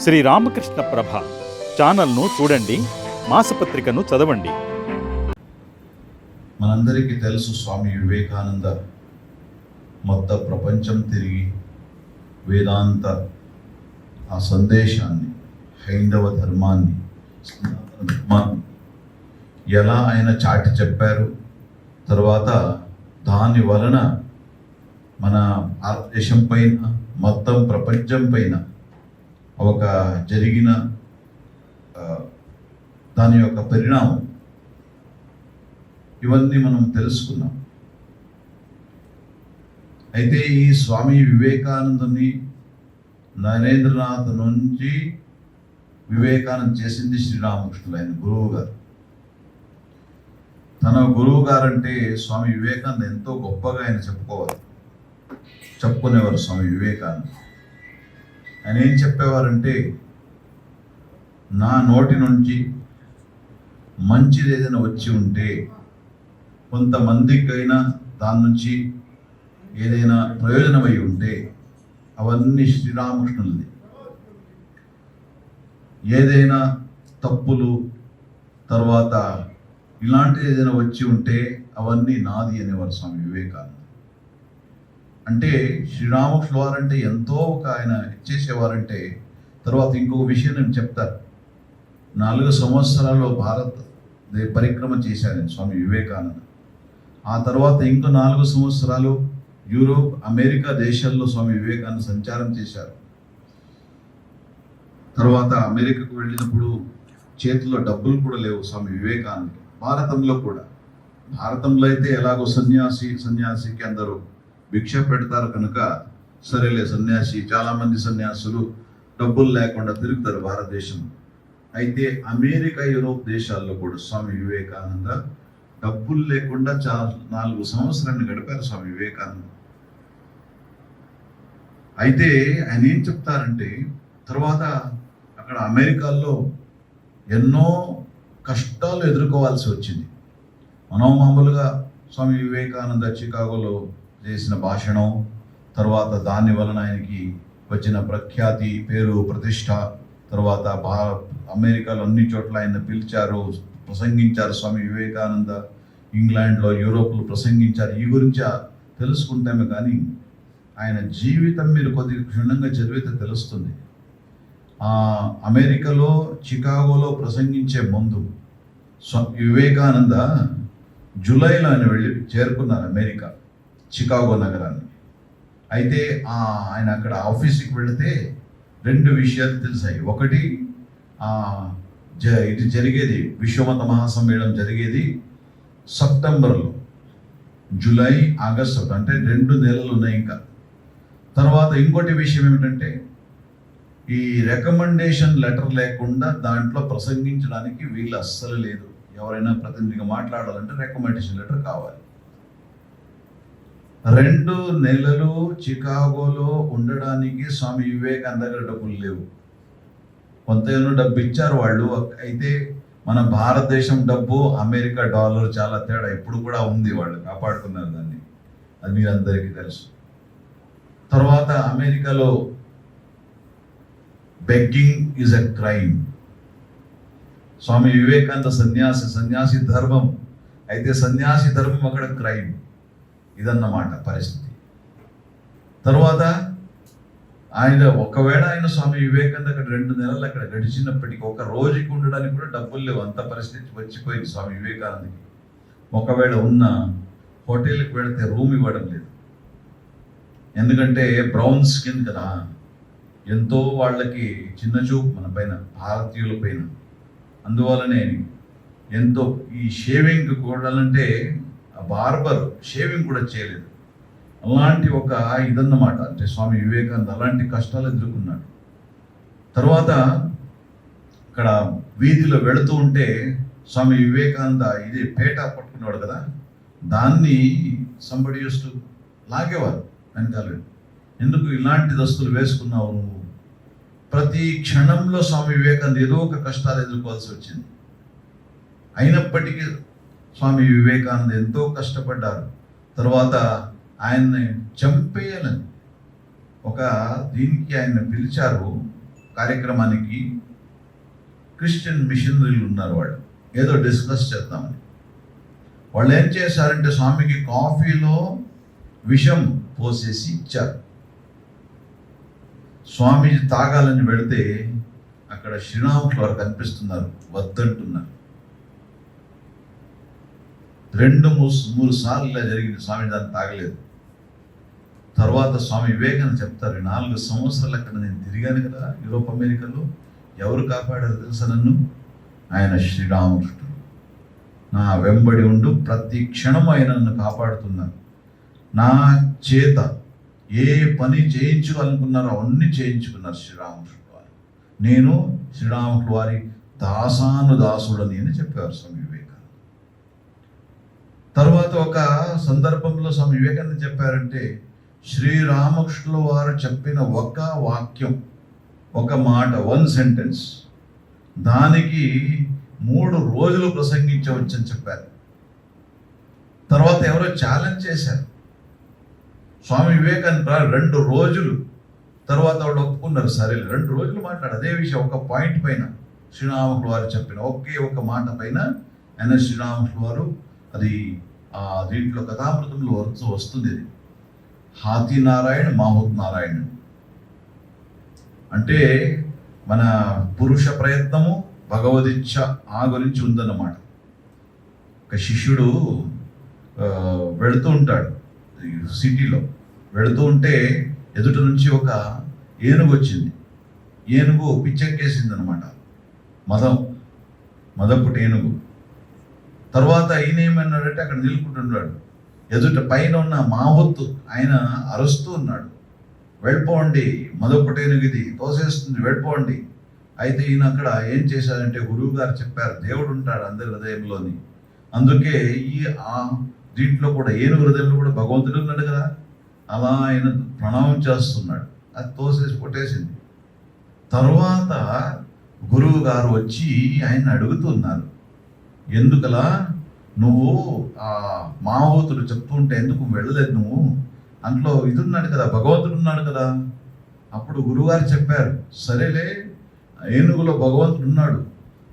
శ్రీ రామకృష్ణ ప్రభ ఛానల్ను చూడండి మాసపత్రికను చదవండి. మనందరికీ తెలుసు స్వామి వివేకానంద మొత్తం ప్రపంచం తిరిగి వేదాంత ఆ సందేశాన్ని హైందవ ధర్మాన్ని సనాతన ధర్మాన్ని ఎలా ఆయన చాటి చెప్పారు తర్వాత దాని వలన మన భారతదేశం పైన మొత్తం ప్రపంచం పైన ఒక జరిగిన దాని యొక్క పరిణామం. ఇవన్నీ మనం తెలుసుకున్నాం. అయితే ఈ స్వామి వివేకానందుని నరేంద్రనాథ్ నుంచి వివేకానంద చేసింది శ్రీరామకృష్ణుడు ఆయన గురువు గారు తన గురువు గారంటే స్వామి వివేకానంద ఎంతో గొప్పగా ఆయన చెప్పుకోవాలి. చెప్పుకునేవారు స్వామి వివేకానంద. ఆయన ఏం చెప్పేవారంటే నా నోటి నుంచి మంచిది ఏదైనా వచ్చి ఉంటే కొంతమందికైనా దాని నుంచి ఏదైనా ప్రయోజనమై ఉంటే అవన్నీ శ్రీరామకృష్ణులది. ఏదైనా తప్పులు తర్వాత ఇలాంటిది ఏదైనా వచ్చి ఉంటే అవన్నీ నాది అనేవారు స్వామి వివేకానంద. అంటే శ్రీరామకృష్ణ వారంటే ఎంతో ఒక ఆయన ఇచ్చేసేవారంటే తర్వాత ఇంకొక విషయం నేను చెప్తాను నాలుగు సంవత్సరాల్లో భారత్ పరిక్రమ చేశారు స్వామి వివేకానంద. ఆ తర్వాత ఇంకో నాలుగు సంవత్సరాలు యూరోప్ అమెరికా దేశాల్లో స్వామి వివేకానంద సంచారం చేశారు. తర్వాత అమెరికాకు వెళ్ళినప్పుడు చేతిలో డబ్బులు కూడా లేవు స్వామి వివేకానంద భారతంలో కూడా. భారతంలో అయితే ఎలాగో సన్యాసి సన్యాసికి అందరూ భిక్ష పెడతారు కనుక సరేలే సన్యాసి చాలామంది సన్యాసులు డబ్బులు లేకుండా తిరుగుతారు భారతదేశం. అయితే అమెరికా యూరోప్ దేశాల్లో కూడా స్వామి వివేకానంద డబ్బులు లేకుండా చా నాలుగు సంవత్సరాన్ని గడిపారు స్వామి వివేకానంద. అయితే ఆయన ఏం చెప్తారంటే తర్వాత అక్కడ అమెరికాలో ఎన్నో కష్టాలు ఎదుర్కోవాల్సి వచ్చింది. మనం మామూలుగా స్వామి వివేకానంద చికాగోలో చేసిన భాషణం తర్వాత దాని వలన ఆయనకి వచ్చిన ప్రఖ్యాతి పేరు ప్రతిష్ట తర్వాత భా అమెరికాలో అన్ని చోట్ల ఆయన పిలిచారు ప్రసంగించారు స్వామి వివేకానంద. ఇంగ్లాండ్లో యూరోప్లో ప్రసంగించారు. ఈ గురించి ఆ- తెలుసుకుంటామే కానీ ఆయన జీవితం మీరు కొద్దిగా క్షుణ్ణంగా చదివితే తెలుస్తుంది. అమెరికాలో చికాగోలో ప్రసంగించే ముందు స్వ- వివేకానంద జూలైలో ఆయన వెళ్ళి చేరుకున్నారు అమెరికా. చికాగో నగరాన్ని. అయితే ఆయన అక్కడ ఆఫీస్కి వెళితే రెండు విషయాలు తెలిసాయి. ఒకటి జ ఇది జరిగేది విశ్వమత మహాసమ్మేళనం జరిగేది సెప్టెంబర్లో. జూలై ఆగస్టు అంటే రెండు నెలలు ఉన్నాయి ఇంకా. తర్వాత ఇంకోటి విషయం ఏమిటంటే ఈ రికమెండేషన్ లెటర్ లేకుండా దాంట్లో ప్రసంగించడానికి వీళ్ళు అస్సలు లేదు. ఎవరైనా ప్రతినిధిగా మాట్లాడాలంటే రికమెండేషన్ లెటర్ కావాలి. రెండు నెలలు చికాగోలో ఉండడానికి స్వామి వివేకానంద దగ్గర డబ్బులు లేవు. కొంత ఏమో డబ్బు ఇచ్చారు వాళ్ళు. అయితే మన భారతదేశం డబ్బు అమెరికా డాలర్ చాలా తేడా ఇప్పుడు కూడా ఉంది వాళ్ళు. కాపాడుకున్నారు దాన్ని. అది మీరు అందరికీ తెలుసు. తర్వాత అమెరికాలో begging is a crime Swami Vivekananda సన్యాసి సన్యాసి ధర్మం. అయితే సన్యాసి ధర్మం అక్కడ క్రైమ్ ఇదన్నమాట పరిస్థితి. తర్వాత ఆయన ఒకవేళ ఆయన స్వామి వివేకానంద అక్కడ రెండు నెలలు అక్కడ గడిచినప్పటికీ ఒక రోజుకి ఉండడానికి కూడా డబ్బులు లేవు. అంత పరిస్థితి వచ్చిపోయింది స్వామి వివేకానందకి. ఒకవేళ ఉన్న హోటల్కి వెళితే రూమ్ ఇవ్వడం లేదు. ఎందుకంటే బ్రౌన్ స్కిన్ కదా. ఎంతో వాళ్ళకి చిన్న చూపు మన పైన భారతీయుల పైన. అందువలనే ఎంతో ఈ షేవింగ్ కూడాలంటే బార్బర్ షేవింగ్ కూడా చేయలేదు. అలాంటి ఒక ఇదన్నమాట. అంటే స్వామి వివేకానంద అలాంటి కష్టాలు ఎదుర్కొన్నాడు. తర్వాత ఇక్కడ వీధిలో వెళుతూ ఉంటే స్వామి వివేకానంద ఇది పేట పట్టుకున్నాడు కదా దాన్ని సంబడి చేస్తూ లాగేవారు వెనకాల. ఎందుకు ఇలాంటి దస్తులు వేసుకున్నావు నువ్వు? ప్రతి క్షణంలో స్వామి వివేకానంద ఏదో ఒక కష్టాలు ఎదుర్కోవాల్సి వచ్చింది. అయినప్పటికీ స్వామి వివేకానంద ఎంతో కష్టపడ్డారు. తర్వాత ఆయన్ని చంపేయాలని ఒక దీనికి ఆయన పిలిచారు కార్యక్రమానికి. క్రిస్టియన్ మిషనరీలు ఉన్నారు వాళ్ళు. ఏదో డిస్కస్ చేద్దామని. వాళ్ళు ఏం చేశారంటే స్వామికి కాఫీలో విషం పోసేసి ఇచ్చారు. స్వామీజీ తాగాలని వెళితే అక్కడ శ్రీరాములు వారు కనిపిస్తున్నారు. వద్దంటున్నారు. రెండు మూడు మూడు సార్లు ఇలా జరిగింది. స్వామి దాన్ని తాగలేదు. తర్వాత స్వామి వివేకానంద చెప్తారు నాలుగు సంవత్సరాల అక్కడ నేను తిరిగాను కదా యూరోప్ అమెరికాలో. ఎవరు కాపాడారు తెలుసా నన్ను? ఆయన శ్రీరామకృష్ణుడు నా వెంబడి ఉండు ప్రతి క్షణం ఆయన నన్ను కాపాడుతున్నారు నా చేత ఏ పని చేయించుకోవాలనుకున్నారో అవన్నీ చేయించుకున్నారు శ్రీరామకృష్ణుడు వారు. నేను శ్రీరాముడు వారి దాసాను దాసుడని అని చెప్పారు స్వామి. తర్వాత ఒక సందర్భంలో స్వామి వివేకానంద చెప్పారంటే శ్రీరామకృష్ణుల వారు చెప్పిన ఒక వాక్యం ఒక మాట వన్ సెంటెన్స్ దానికి మూడు రోజులు ప్రసంగించవచ్చని చెప్పారు. తర్వాత ఎవరో ఛాలెంజ్ చేశారు. స్వామి వివేకానంద రెండు రోజులు. తర్వాత వాళ్ళు ఒప్పుకున్నారు. సరే రెండు రోజులు మాట్లాడు. అదే విషయం ఒక పాయింట్ పైన. శ్రీరాములు వారు చెప్పిన ఒకే ఒక మాట పైన ఆయన శ్రీరాములు వారు అది దీంట్లో కథామృతంలో వస్తుంది ఇది హాతి నారాయణ మాహుత్ నారాయణ. అంటే మన పురుష ప్రయత్నము భగవదిచ్ఛ ఆ గురించి ఉందన్నమాట. ఒక శిష్యుడు వెళుతూ ఉంటాడు. ఈ సిటీలో వెళుతూ ఉంటే ఎదుట నుంచి ఒక ఏనుగు వచ్చింది. ఏనుగు పిచ్చెక్కేసింది అనమాట మదం మదపుటి ఏనుగు తర్వాత ఈయన ఏమన్నాడంటే అక్కడ నిలుపుకుంటున్నాడు. ఎదుట పైన ఉన్న మావొత్తు ఆయన అరుస్తూ ఉన్నాడు. వెళ్ళిపోండి మదొకటేనుగు ఇది తోసేస్తుంది వెళ్ళిపోండి. అయితే ఈయన అక్కడ ఏం చేశారంటే గురువు గారు చెప్పారు దేవుడు ఉంటాడు అందరి హృదయంలోని. అందుకే ఈ ఆ దీంట్లో కూడా ఏనుగు హృదయంలో కూడా భగవంతుడు ఉన్నాడు కదా. అలా ఆయన ప్రణామం చేస్తున్నాడు. అది తోసేసి కొట్టేసింది. తరువాత గురువు గారు వచ్చి ఆయన అడుగుతున్నారు. ఎందుకలా? నువ్వు ఆ మావోతుడు చెప్తుంటే ఎందుకు వెళ్ళలేదు నువ్వు? అందులో ఇది ఉన్నాడు కదా భగవంతుడు ఉన్నాడు కదా. అప్పుడు గురువారు చెప్పారు సరేలే ఏనుగులో భగవంతుడు ఉన్నాడు.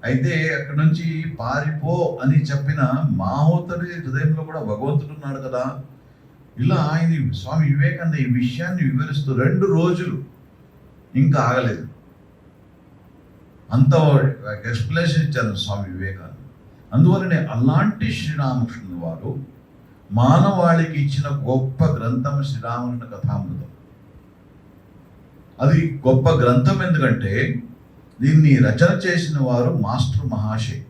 అయితే అక్కడ నుంచి పారిపో అని చెప్పిన మాహోతుడి హృదయంలో కూడా భగవంతుడు ఉన్నాడు కదా. ఇలా ఆయన స్వామి వివేకానంద ఈ విషయాన్ని వివరిస్తూ రెండు రోజులు ఇంకా ఆగలేదు. అంత ఎక్స్ప్లెనేషన్ ఇచ్చారు స్వామి వివేకానంద. అందువలనే అలాంటి శ్రీరామకృష్ణుల వారు మానవాళికి ఇచ్చిన గొప్ప గ్రంథం శ్రీరామకృష్ణ కథామృతం. అది గొప్ప గ్రంథం ఎందుకంటే దీన్ని రచన చేసిన వారు మాస్టర్ మహాశయ్.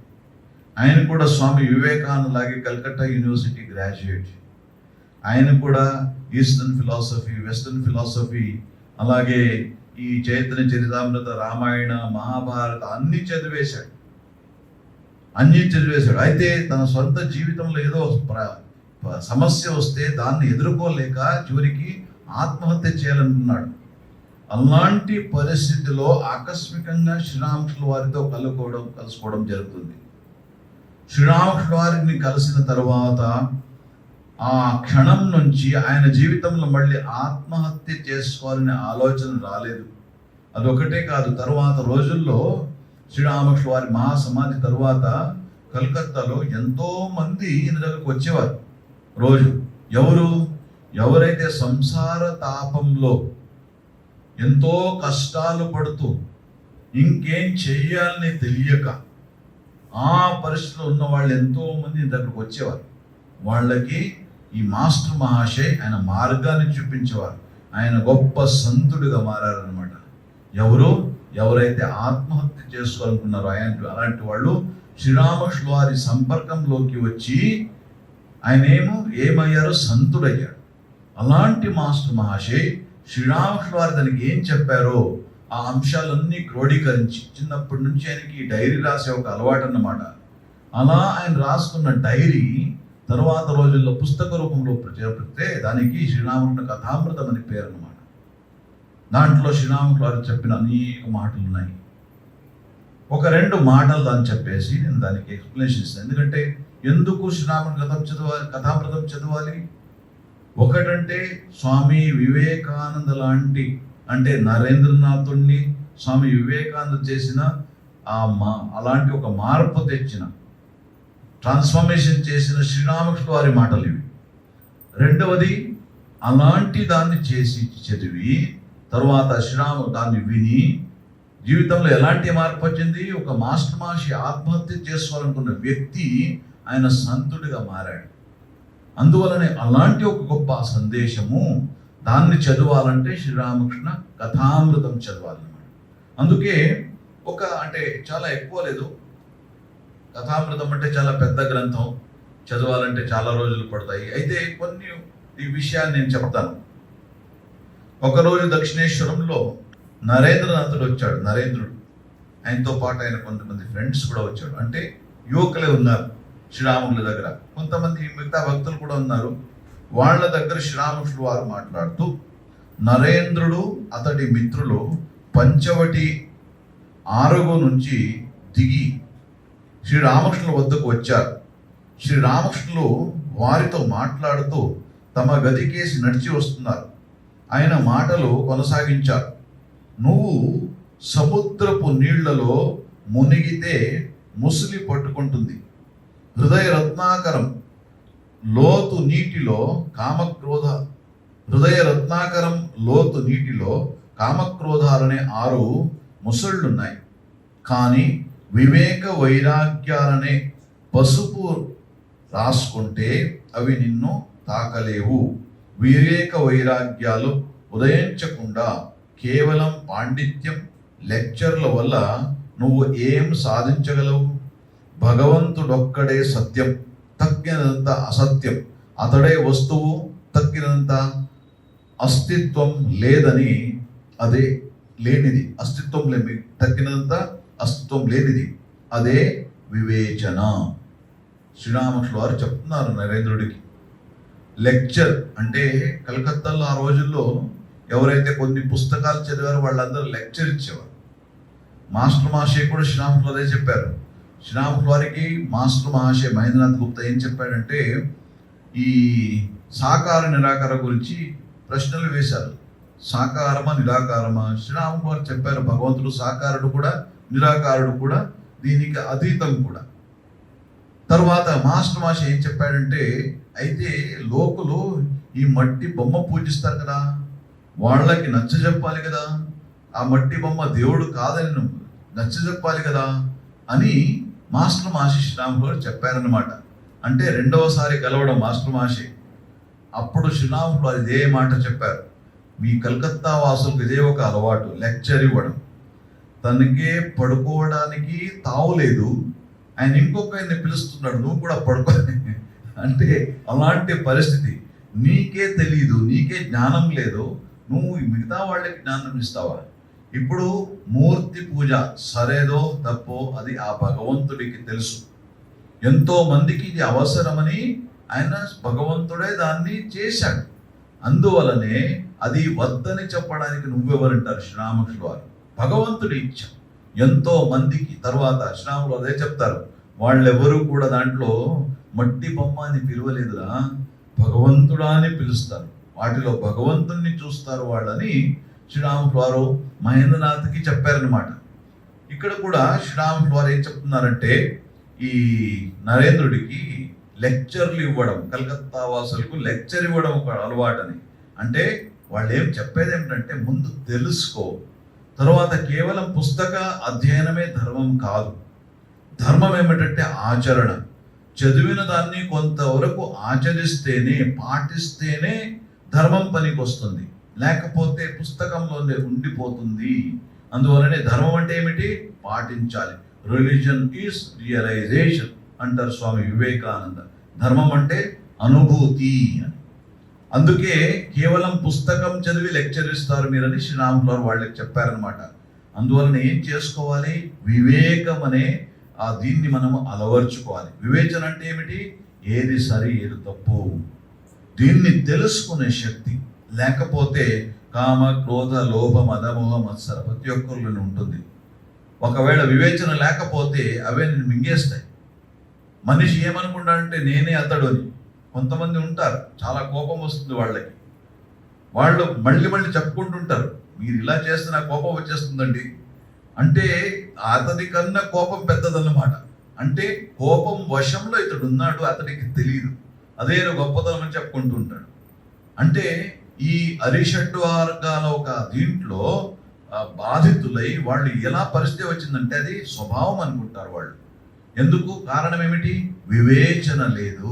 ఆయన కూడా స్వామి వివేకానంద లాగే యూనివర్సిటీ గ్రాడ్యుయేట్. ఆయన కూడా ఈస్టర్న్ ఫిలాసఫీ వెస్టర్న్ ఫిలాసఫీ అలాగే ఈ చైతన్య చరితామృత రామాయణ మహాభారత అన్ని చదివేశాడు. అన్నీ చదివేశాడు. అయితే తన సొంత జీవితంలో ఏదో ప్ర- సమస్య వస్తే దాన్ని ఎదుర్కోలేక చివరికి ఆత్మహత్య చేయాలనుకున్నాడు. అలాంటి పరిస్థితిలో ఆకస్మికంగా శ్రీరామకృష్ణ వారితో కలుకోవడం కలుసుకోవడం జరుగుతుంది. శ్రీరామకృష్ణ వారిని కలిసిన తర్వాత ఆ క్షణం నుంచి ఆయన జీవితంలో మళ్ళీ ఆత్మహత్య చేసుకోవాలనే ఆలోచన రాలేదు. అదొకటే కాదు తర్వాత రోజుల్లో శ్రీరామకృష్ణ వారి మహాసమాధి తరువాత కలకత్తాలో ఎంతో మంది ఈయన దగ్గరకు వచ్చేవారు. రోజు ఎవరు? ఎవరైతే సంసార తాపంలో ఎంతో కష్టాలు పడుతూ ఇంకేం చేయాలని తెలియక ఆ పరిస్థితిలో ఉన్న వాళ్ళు ఎంతో మంది దగ్గరకు వచ్చేవారు. వాళ్ళకి ఈ మాస్టర్ మహాశయ్ ఆయన మార్గాన్ని చూపించేవారు. ఆయన గొప్ప సంతుడిగా మారారనమాట ఎవరు? ఎవరైతే ఆత్మహత్య చేసుకోవాలనుకున్నారో ఆయన అలాంటి వాళ్ళు శ్రీరామకృష్ణ వారి సంపర్కంలోకి వచ్చి ఆయన ఏమో ఏమయ్యారో సంతుడయ్యాడు. అలాంటి మాస్టర్ మహాశయ్ శ్రీరామకృష్ణ వారు దానికి ఏం చెప్పారో ఆ అంశాలన్నీ క్రోడీకరించి చిన్నప్పటి నుంచి ఆయనకి ఈ డైరీ రాసే ఒక అలవాటు అన్నమాట అలా ఆయన రాసుకున్న డైరీ తర్వాత రోజుల్లో పుస్తక రూపంలో చేపడితే దానికి శ్రీరాముడి కథామృతం అని పేరు అన్నమాట. దాంట్లో శ్రీరాముకులు వారు చెప్పిన అనేక మాటలు ఉన్నాయి ఒక రెండు మాటలు దాన్ని చెప్పేసి నేను దానికి ఎక్స్ప్లెనేషన్ ఇస్తాను. ఎందుకంటే ఎందుకు శ్రీరాముని కథం చదవాలి కథామృతం చదవాలి? ఒకటంటే స్వామి వివేకానంద లాంటి అంటే నరేంద్రనాథుణ్ణి స్వామి వివేకానంద చేసిన ఆ మా అలాంటి ఒక మార్పు తెచ్చిన ట్రాన్స్ఫర్మేషన్ చేసిన శ్రీరామకృష్ణ వారి మాటలు ఇవి. రెండవది అలాంటి దాన్ని చేసి చదివి తరువాత శ్రీరాము దాన్ని విని జీవితంలో ఎలాంటి మార్పు వచ్చింది? ఒక మాస్టర్ మాషి ఆత్మహత్య చేసుకోవాలనుకున్న వ్యక్తి ఆయన సంతుడిగా మారాడు. అందువలనే అలాంటి ఒక గొప్ప సందేశము దాన్ని చదవాలంటే శ్రీరామకృష్ణ కథామృతం చదవాలన్నమాట. అందుకే ఒక అంటే చాలా ఎక్కువ లేదు. కథామృతం అంటే చాలా పెద్ద గ్రంథం. చదవాలంటే చాలా రోజులు పడతాయి. అయితే కొన్ని ఈ విషయాన్ని నేను చెప్తాను. ఒకరోజు దక్షిణేశ్వరంలో నరేంద్రనాథుడు వచ్చాడు నరేంద్రుడు. ఆయనతో పాటు ఆయన కొంతమంది ఫ్రెండ్స్ కూడా వచ్చాడు అంటే యువకులే ఉన్నారు శ్రీరాముల దగ్గర. కొంతమంది మిగతా భక్తులు కూడా ఉన్నారు. వాళ్ళ దగ్గర శ్రీరాములు వారు మాట్లాడుతూ నరేంద్రుడు అతడి మిత్రులు పంచవటి ఆరుగు నుంచి దిగి శ్రీరామకృష్ణుల వద్దకు వచ్చారు. శ్రీరామకృష్ణులు వారితో మాట్లాడుతూ తమ గదికేసి నడిచి వస్తున్నారు. ఆయన మాటలు కొనసాగించారు. నువ్వు సముద్రపు నీళ్ళలో మునిగితే ముసిలి పట్టుకుంటుంది. హృదయ రత్నాకరం లోతు నీటిలో కామక్రోధ హృదయ రత్నాకరం లోతు నీటిలో కామక్రోధాలనే ఆరు ముసళ్ళున్నాయి. కానీ వివేక వైరాగ్యాలనే పసుపు రాసుకుంటే అవి నిన్ను తాకలేవు. వివేక వైరాగ్యాలు ఉదయించకుండా కేవలం పాండిత్యం లెక్చర్ల వల్ల నువ్వు ఏం సాధించగలవు? భగవంతుడొక్కడే సత్యం తగ్గినంత అసత్యం. అతడే వస్తువు తక్కినంత అస్తిత్వం లేదని అదే లేనిది. అస్తిత్వం లేని తగ్గినంత అస్తిత్వం లేనిది. అదే వివేచన. శ్రీరామకృష్ణ వారు చెప్తున్నారు నరేంద్రుడికి. లెక్చర్ అంటే కలకత్తాలో ఆ రోజుల్లో ఎవరైతే కొన్ని పుస్తకాలు చదివారో వాళ్ళందరూ లెక్చర్ ఇచ్చేవారు. మాస్టర్ మహాశయ కూడా శ్రీరాములు అదే చెప్పారు. శ్రీరాములు వారికి మాస్టర్ మహాశయ మహేంద్రనాథ్ గుప్తా ఏం చెప్పాడంటే ఈ సాకార నిరాకార గురించి ప్రశ్నలు వేశారు. సాకారమా నిరాకారమా? శ్రీరాములు వారు చెప్పారు భగవంతుడు సాకారుడు కూడా నిరాకారుడు కూడా దీనికి అతీతం కూడా. తర్వాత మాస్టర్ మాష ఏం చెప్పాడంటే అయితే లోకులు ఈ మట్టి బొమ్మ పూజిస్తారు కదా వాళ్ళకి నచ్చ చెప్పాలి కదా ఆ మట్టి బొమ్మ దేవుడు కాదని నచ్చ చెప్పాలి కదా అని మాస్టర్ మాషి శ్రీరాములు గారు చెప్పారనమాట అంటే రెండవసారి కలవడం మాస్టర్ మాషి. అప్పుడు శ్రీరాములు ఇదే మాట చెప్పారు. మీ కలకత్తా వాసులకు ఇదే ఒక అలవాటు లెక్చర్ ఇవ్వడం. తనకే పడుకోవడానికి తావు లేదు ఆయన ఇంకొక ఆయన్ని పిలుస్తున్నాడు నువ్వు కూడా పడుకో. అంటే అలాంటి పరిస్థితి. నీకే తెలియదు నీకే జ్ఞానం లేదు నువ్వు మిగతా వాళ్ళకి జ్ఞానం ఇస్తావా? ఇప్పుడు మూర్తి పూజ సరేదో తప్పో అది ఆ భగవంతుడికి తెలుసు. ఎంతో మందికి ఇది అవసరమని ఆయన భగవంతుడే దాన్ని చేశాడు. అందువలనే అది వద్దని చెప్పడానికి నువ్వెవరంటారు? శ్రీరామకృష్ణ వారు. భగవంతుడి ఇచ్చ. ఎంతో మందికి తర్వాత శ్రీరాములు అదే చెప్తారు. వాళ్ళెవరూ కూడా దాంట్లో మట్టి బొమ్మ అని పిలవలేదురా. భగవంతుడా అని పిలుస్తారు. వాటిలో భగవంతుణ్ణి చూస్తారు వాళ్ళని శ్రీరాములు వారు మహేంద్రనాథ్కి చెప్పారనమాట ఇక్కడ కూడా శ్రీరాములు వారు ఏం చెప్తున్నారంటే ఈ నరేంద్రుడికి లెక్చర్లు ఇవ్వడం కలకత్తా వాసులకు లెక్చర్ ఇవ్వడం ఒక అలవాటని. అంటే వాళ్ళు ఏం చెప్పేది ఏమిటంటే ముందు తెలుసుకో తర్వాత కేవలం పుస్తక అధ్యయనమే ధర్మం కాదు. ధర్మం ఏమిటంటే ఆచరణ. చదివిన దాన్ని కొంతవరకు ఆచరిస్తేనే పాటిస్తేనే ధర్మం పనికి వస్తుంది లేకపోతే పుస్తకంలోనే ఉండిపోతుంది. అందువలనే ధర్మం అంటే ఏమిటి? పాటించాలి. రిలీజన్ ఈస్ రియలైజేషన్ అంటారు స్వామి వివేకానంద. ధర్మం అంటే అనుభూతి అని. అందుకే కేవలం పుస్తకం చదివి లెక్చర్ ఇస్తారు మీరని శ్రీరాములు వారు వాళ్ళకి చెప్పారనమాట అందువలన ఏం చేసుకోవాలి? వివేకం అనే ఆ దీన్ని మనము అలవర్చుకోవాలి. వివేచన అంటే ఏమిటి? ఏది సరి ఏది తప్పు. దీన్ని తెలుసుకునే శక్తి లేకపోతే కామ క్రోధ లోభ మదమోహ మత్సర ప్రతి ఒక్కరిలోనే ఉంటుంది. ఒకవేళ వివేచన లేకపోతే అవే నేను మింగేస్తాయి. మనిషి ఏమనుకుంటాడంటే నేనే అతడు అని కొంతమంది ఉంటారు చాలా కోపం వస్తుంది వాళ్ళకి. వాళ్ళు మళ్ళీ మళ్ళీ చెప్పుకుంటుంటారు మీరు ఇలా చేస్తే నా కోపం వచ్చేస్తుందండి. అంటే అతని కన్నా కోపం పెద్దదన్నమాట. అంటే కోపం వశంలో ఇతడు ఉన్నాడు అతనికి తెలియదు అదే గొప్పతనం అని చెప్పుకుంటూ ఉంటాడు అంటే ఈ అరిషడ్ వర్గాల ఒక దీంట్లో బాధితులై వాళ్ళు ఎలా పరిస్థితి వచ్చిందంటే అది స్వభావం అనుకుంటారు వాళ్ళు. ఎందుకు? కారణం ఏమిటి? వివేచన లేదు.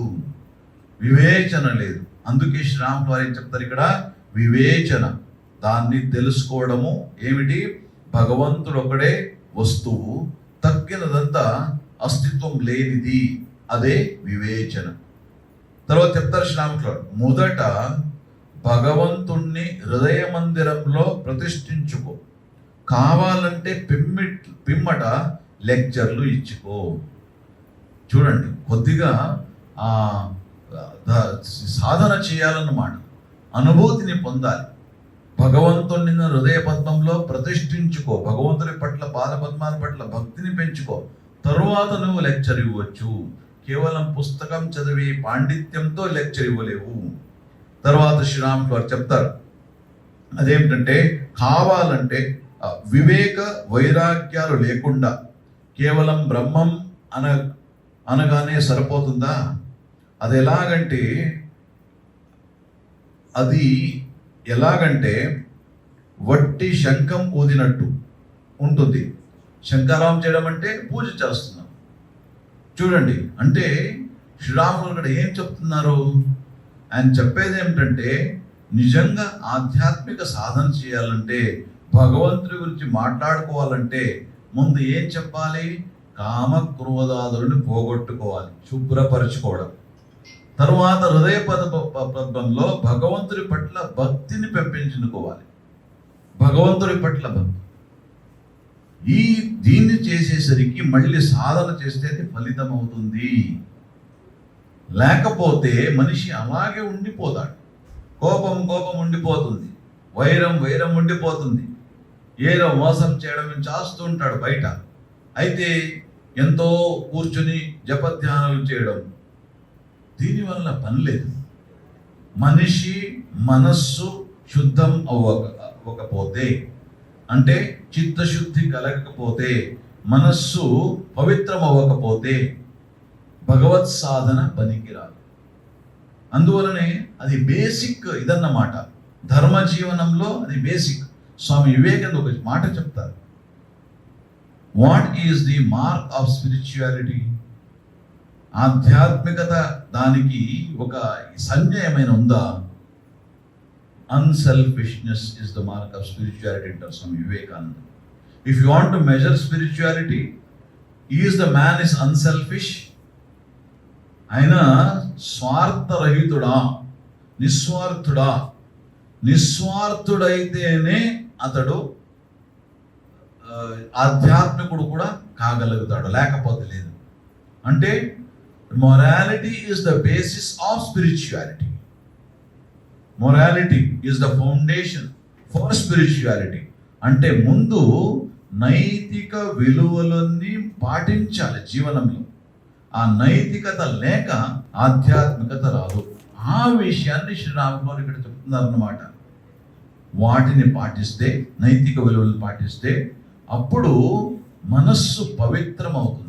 వివేచన లేదు. అందుకే శ్రీరాములు వారు ఏం చెప్తారు ఇక్కడ? వివేచన. దాన్ని తెలుసుకోవడము ఏమిటి? భగవంతుడు ఒకడే వస్తువు. తగ్గినదంతా అస్తిత్వం లేనిది. అదే వివేచన. తర్వాత చెప్తారు శ్రీరాములు మొదట భగవంతుణ్ణి హృదయ మందిరంలో ప్రతిష్ఠించుకో. కావాలంటే పిమ్మి పిమ్మట లెక్చర్లు ఇచ్చుకో. చూడండి కొద్దిగా సాధన చేయాలన్నమాట అనుభూతిని పొందాలి. భగవంతుని హృదయ పద్మంలో ప్రతిష్ఠించుకో. భగవంతుని పట్ల పాద పట్ల భక్తిని పెంచుకో. తరువాత నువ్వు లెక్చర్ ఇవ్వచ్చు. కేవలం పుస్తకం చదివి పాండిత్యంతో లెక్చర్ ఇవ్వలేవు. తర్వాత శ్రీరాములు వారు చెప్తారు. అదేమిటంటే కావాలంటే వివేక వైరాగ్యాలు లేకుండా కేవలం బ్రహ్మం అన అనగానే సరిపోతుందా? అది ఎలాగంటే అది ఎలాగంటే వట్టి శంఖం ఊదినట్టు ఉంటుంది. శంఖారావం చేయడం అంటే పూజ చేస్తున్నాం. చూడండి అంటే శ్రీరాములు ఇక్కడ ఏం చెప్తున్నారు? ఆయన చెప్పేది ఏమిటంటే నిజంగా ఆధ్యాత్మిక సాధన చేయాలంటే భగవంతుడి గురించి మాట్లాడుకోవాలంటే ముందు ఏం చెప్పాలి? కామక్రోధాదులను పోగొట్టుకోవాలి శుభ్రపరచుకోవడం. తరువాత హృదయ పద పద్మంలో భగవంతుడి పట్ల భక్తిని పెంపించుకోవాలి భగవంతుడి పట్ల భక్తి. ఈ దీన్ని చేసేసరికి మళ్ళీ సాధన చేస్తే ఫలితం అవుతుంది లేకపోతే మనిషి అలాగే ఉండిపోతాడు. కోపం కోపం ఉండిపోతుంది. వైరం వైరం ఉండిపోతుంది. ఏదో మోసం చేయడం చేస్తూ ఉంటాడు బయట. అయితే ఎంతో కూర్చుని జపధ్యానాలు చేయడం దీనివల్ల పని లేదు మనిషి మనస్సు శుద్ధం అవ్వకపోతే అంటే చిత్తశుద్ధి కలగకపోతే మనస్సు పవిత్రం అవ్వకపోతే భగవత్ సాధన పనికిరాదు. అందువలనే అది బేసిక్ ఇదన్నమాట. ధర్మ జీవనంలో అది బేసిక్. స్వామి వివేకానంద ఒక మాట చెప్తారు. What is the mark of spirituality? ఆధ్యాత్మికత దానికి ఒక సంజయమైన ఉందా? Unselfishness is the mark of spirituality అంటారు Swami Vivekananda if you want to measure spirituality is the man is unselfish ఆయన స్వార్థరహితుడా? నిస్వార్థుడా? నిస్వార్థుడైతేనే అతడు ఆధ్యాత్మికుడు కూడా కాగలుగుతాడు లేకపోతే లేదు. అంటే morality is the basis of spirituality morality is the foundation for spirituality అంటే ముందు నైతిక విలువలన్నీ పాటించాలి జీవనంలో. ఆ నైతికత లేక ఆధ్యాత్మికత రాదు. ఆ విషయాన్ని శ్రీరామకుమారు ఇక్కడ చెప్తున్నారన్నమాట. వాటిని పాటిస్తే నైతిక విలువలు పాటిస్తే అప్పుడు మనస్సు పవిత్రం అవుతుంది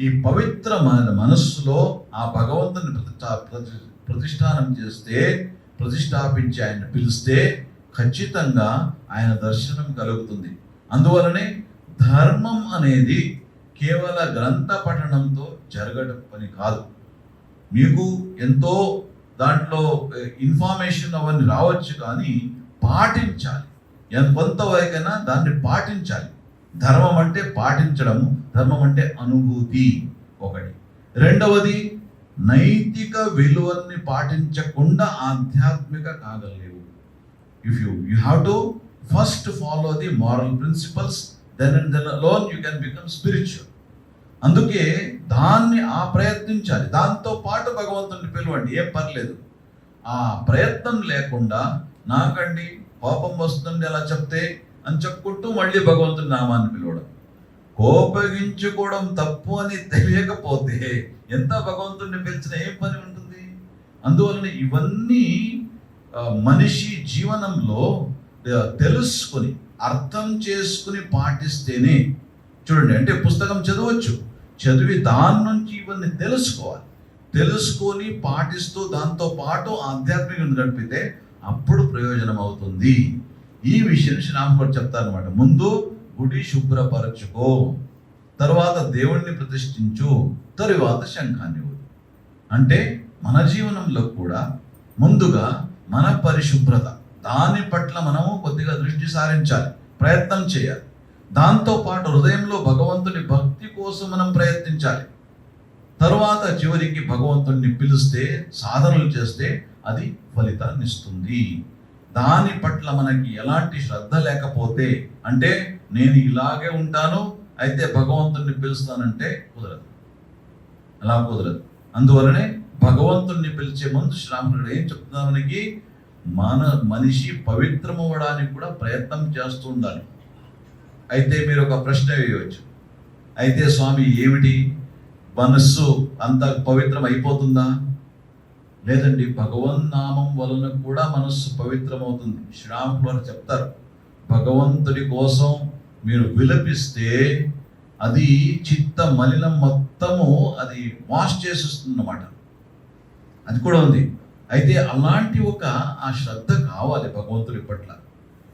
ఈ పవిత్రమైన మనస్సులో ఆ భగవంతుని ప్రతిష్ఠా ప్రతి- ప్రతిష్టానం చేస్తే ప్రతిష్టాపించి ఆయన పిలిస్తే ఖచ్చితంగా ఆయన దర్శనం కలుగుతుంది. అందువలనే ధర్మం అనేది కేవల గ్రంథ పఠనంతో జరగడం పని కాదు. మీకు ఎంతో దాంట్లో ఇన్ఫర్మేషన్ అవన్నీ రావచ్చు కానీ పాటించాలి. ఎంత కొంతవరకైనా దాన్ని పాటించాలి. ధర్మం అంటే పాటించడము ధర్మం అంటే అనుభూతి ఒకటి. రెండవది నైతిక విలువల్ని పాటించకుండా ఆధ్యాత్మిక కాగలేవు if you you have to first follow the moral principles then and then alone you can become spiritual అందుకే దాన్ని ఆ ప్రయత్నించాలి. దాంతో పాటు భగవంతుని పిలవండి. ఏం పర్లేదు. ఆ ప్రయత్నం లేకుండా నాకండి కోపం వస్తుంది అలా చెప్తే అని చెప్పుకుంటూ మళ్ళీ భగవంతుని నామాన్ని పిలవడం. కోపగించుకోవడం తప్పు అని తెలియకపోతే ఎంత భగవంతుడిని పిలిచిన ఏం పని ఉంటుంది? అందువలన ఇవన్నీ మనిషి జీవనంలో తెలుసుకుని తెలుసుకొని అర్థం చేసుకుని పాటిస్తేనే చూడండి అంటే పుస్తకం చదవచ్చు. చదివి దాని నుంచి ఇవన్నీ తెలుసుకోవాలి. తెలుసుకొని పాటిస్తూ దాంతో పాటు ఆధ్యాత్మిక నడిపితే అప్పుడు ప్రయోజనం అవుతుంది. ఈ విషయం శ్రీరాముడు చెప్తారనమాట ముందు గుడి శుభ్రపరచుకో. తర్వాత దేవుణ్ణి ప్రతిష్ఠించు. తరువాత శంఖాన్ని అంటే మన జీవనంలో కూడా ముందుగా మన పరిశుభ్రత దాని పట్ల మనము కొద్దిగా దృష్టి సారించాలి ప్రయత్నం చేయాలి. దాంతో పాటు హృదయంలో భగవంతుని భక్తి కోసం మనం ప్రయత్నించాలి. తరువాత చివరికి భగవంతుణ్ణి పిలిస్తే సాధనలు చేస్తే అది ఫలితాన్ని ఇస్తుంది. దాని పట్ల మనకి ఎలాంటి శ్రద్ధ లేకపోతే అంటే నేను ఇలాగే ఉంటాను అయితే భగవంతుణ్ణి పిలుస్తానంటే కుదరదు. అలా కుదరదు. అందువలనే భగవంతుణ్ణి పిలిచే ముందు శ్రీరాముడు ఏం చెప్తున్నారు మనకి? మన మనిషి పవిత్రమవ్వడానికి కూడా ప్రయత్నం చేస్తూ ఉండాలి. అయితే మీరు ఒక ప్రశ్న వేయవచ్చు. అయితే స్వామి ఏమిటి? మనస్సు అంత పవిత్రం అయిపోతుందా లేదండి భగవన్ నామం వలన కూడా మనస్సు పవిత్రమవుతుంది. శ్రీరాములు వారు చెప్తారు భగవంతుడి కోసం మీరు విలపిస్తే అది చిత్త మలినం మొత్తము అది వాష్ చేసేస్తుంది అన్నమాట అది కూడా ఉంది. అయితే అలాంటి ఒక ఆ శ్రద్ధ కావాలి భగవంతుడి పట్ల.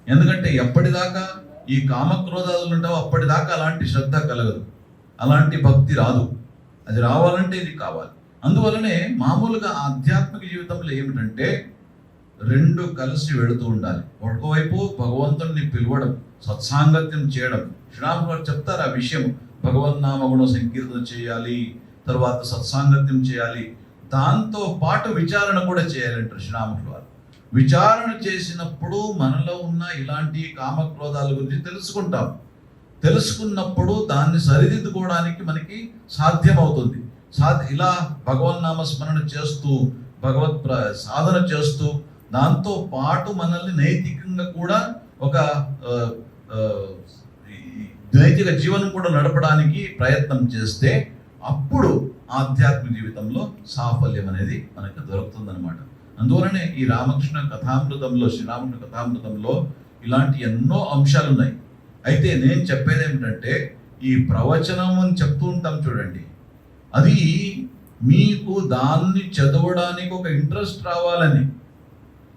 ఎందుకంటే ఎప్పటిదాకా ఈ కామక్రోధాలు ఉంటావు అప్పటిదాకా అలాంటి శ్రద్ధ కలగదు. అలాంటి భక్తి రాదు. అది రావాలంటే ఇది కావాలి. అందువలనే మామూలుగా ఆధ్యాత్మిక జీవితంలో ఏమిటంటే రెండు కలిసి వెళుతూ ఉండాలి. ఒకవైపు భగవంతుడిని పిలవడం. సత్సాంగత్యం చేయడం. శ్రీరామ్ గారు చెప్తారు ఆ విషయం. భగవన్ నామగుణ సంకీర్తన చేయాలి తర్వాత సత్సాంగత్యం చేయాలి. దాంతో పాటు విచారణ కూడా చేయాలంటారు శ్రీరాములు వారు విచారణ చేసినప్పుడు మనలో ఉన్న ఇలాంటి కామక్రోధాల గురించి తెలుసుకుంటాం. తెలుసుకున్నప్పుడు దాన్ని సరిదిద్దుకోవడానికి మనకి సాధ్యమవుతుంది. సా ఇలా భగవన్నామ స్మరణ చేస్తూ భగవత్ ప్ర- సాధన చేస్తూ దాంతో పాటు మనల్ని నైతికంగా కూడా ఒక నైతిక జీవనం కూడా నడపడానికి ప్రయత్నం చేస్తే అప్పుడు ఆధ్యాత్మిక జీవితంలో సాఫల్యం అనేది మనకు దొరుకుతుందన్నమాట. అందువలనే ఈ రామకృష్ణ కథామృతంలో శ్రీరాముని కథామృతంలో ఇలాంటి ఎన్నో అంశాలు ఉన్నాయి అయితే నేను చెప్పేది ఏమిటంటే ఈ ప్రవచనం అని చెప్తూ ఉంటాం చూడండి. అది మీకు దాన్ని చదవడానికి ఒక ఇంట్రెస్ట్ రావాలని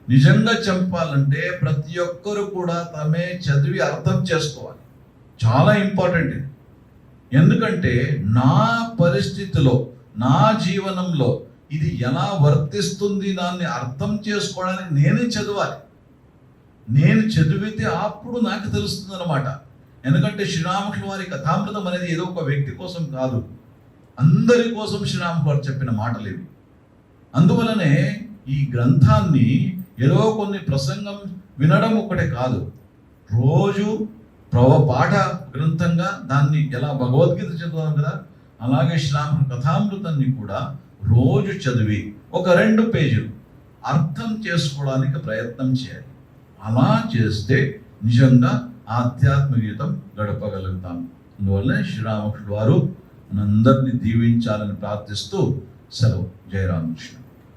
నిజంగా చెప్పాలంటే ప్రతి ఒక్కరు కూడా తమే చదివి అర్థం చేసుకోవాలి. చాలా ఇంపార్టెంట్ ఇది. ఎందుకంటే నా పరిస్థితిలో నా జీవనంలో ఇది ఎలా వర్తిస్తుంది దాన్ని అర్థం చేసుకోవడానికి నేనే చదవాలి. నేను చదివితే అప్పుడు నాకు తెలుస్తుంది అనమాట ఎందుకంటే శ్రీరాముల వారి కథామృతం అనేది ఏదో ఒక వ్యక్తి కోసం కాదు. అందరి కోసం శ్రీరాములు వారు చెప్పిన మాటలు ఇవి. అందువలనే ఈ గ్రంథాన్ని ఏదో కొన్ని ప్రసంగం వినడం ఒకటే కాదు. రోజు ప్రవ పాఠ గ్రంథంగా దాన్ని ఎలా భగవద్గీత చదువుతాం కదా అలాగే శ్రావణ కథామృతాన్ని కూడా రోజు చదివి ఒక రెండు పేజీలు అర్థం చేసుకోవడానికి ప్రయత్నం చేయాలి. అలా చేస్తే నిజంగా ఆధ్యాత్మిక జీవితం గడపగలుగుతాం. అందువల్ల శ్రీరామకృష్ణ వారు మనందరినీ దీవించాలని ప్రార్థిస్తూ సెలవు. జయరామకృష్ణ